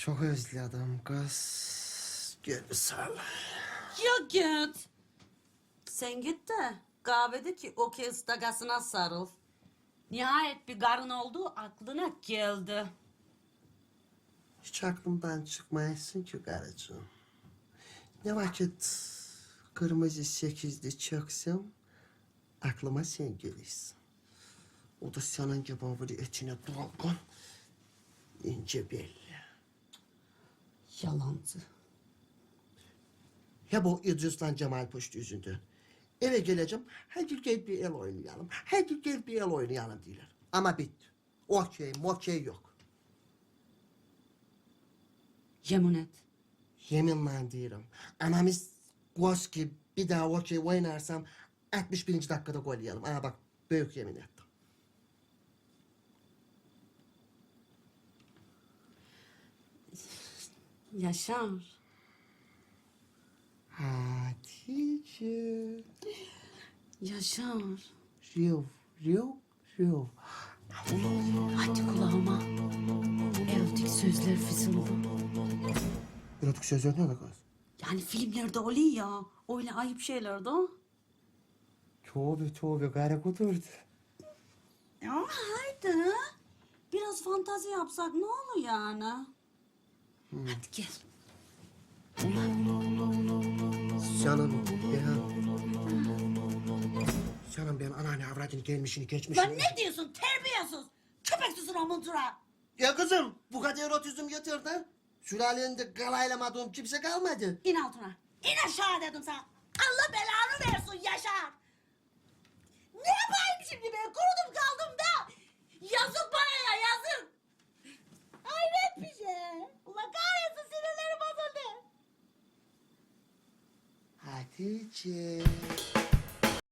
Çok özledim kız. Gel bir sal. Ya git. Sen git de kahvedeki o kez tagasına sarıl. Nihayet bir karın olduğu aklına geldi. Hiç aklımdan çıkmayasın ki karıcığım. Ne vakit kırmızı sekizli çöksem aklıma sen gelirsin. O da senin gibi böyle etine dolgun, ince belli. Yalancı. Hep o İdris'le Cemal Puştu yüzünden. Eve geleceğim, hadi gel bir el oynayalım, hadi gel bir el oynayalım diyorlar. Ama bitti. Okey, mokey yok. Yemin et. Yeminle diyorum. Anamız koş ki bir daha okey oynarsam 61. dakikada gol yiyelim. Aa bak büyük yemin ettim. Yaşar. Hatice. Yaşar. Riv, riv, riv. Hadi kulağıma. Erotik sözler fısıldı. Erotik sözler ne kız? Yani filmlerde oluyor ya. Öyle ayıp şeyler de. Tövbe tövbe kara kudurdu. Ya haydi. Biraz fantazi yapsak ne olur yani? Hadi gel. Canım ben... Canım ben anneanne avradını gelmişini geçmişini... Lan ne diyorsun terbiyesiz? O mıntıra. Ya kızım bu kadar erotizm yeter de. Sülalende galaylamadığım kimse kalmadı. İn altına. İn aşağı dedim sana. Allah belanı versin Yaşar. Hatice.